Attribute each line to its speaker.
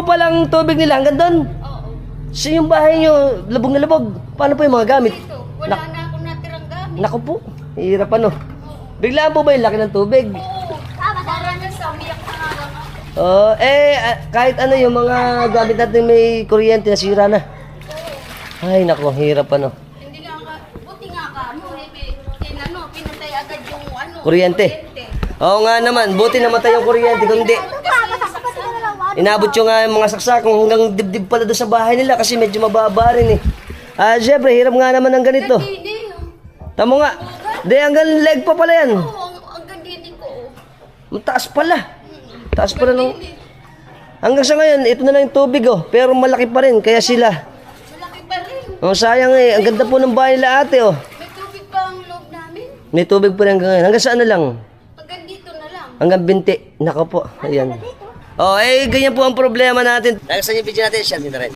Speaker 1: Po palang tubig nila hanggang doon.
Speaker 2: Oo.
Speaker 1: Sa yung bahay nyo, labog na labog. Paano po yung mga gamit?
Speaker 2: Dito, wala na akong natirang gamit.
Speaker 1: Naku po, hirap ano. Biglaan po ba yung laki ng tubig?
Speaker 2: Oo. Para na sa umiyak na nga lang ako.
Speaker 1: Oh, eh, ah, kahit ano yung mga gamit natin may kuryente na sira na. Ay, naku, hirap ano.
Speaker 2: Hindi nga ka, buti nga ka, mo, eh, eh, ano, pinatay agad yung ano,
Speaker 1: Kuryente. Oo nga naman, buti namatay yung kuryente. Kung hindi, inabot yung nga yung mga saksakong hanggang dibdib pala doon sa bahay nila kasi medyo mababa rin eh. Ah, syempre, hirap nga naman ng ganito.
Speaker 2: Hindi, oh.
Speaker 1: Tamo nga. Di, hanggang leg pa pala yan.
Speaker 2: Oo, ang, ang gandini ko. oh.
Speaker 1: Mataas pala. Taas pala nung... Hanggang sa ngayon, ito na lang yung tubig oh. Pero malaki pa rin, kaya sila.
Speaker 2: Malaki pa rin.
Speaker 1: Oh, sayang eh. Ang ganda po ng bahay nila ate oh.
Speaker 2: May tubig pa ang loob namin.
Speaker 1: May tubig pa rin hanggang ngayon. Hanggang saan na lang?
Speaker 2: Hanggang dito na lang.
Speaker 1: Hanggang binti. Nako po. Ayan. Oh, eh, ganyan po ang problema natin. Hanggang sa video natin, share din na rin.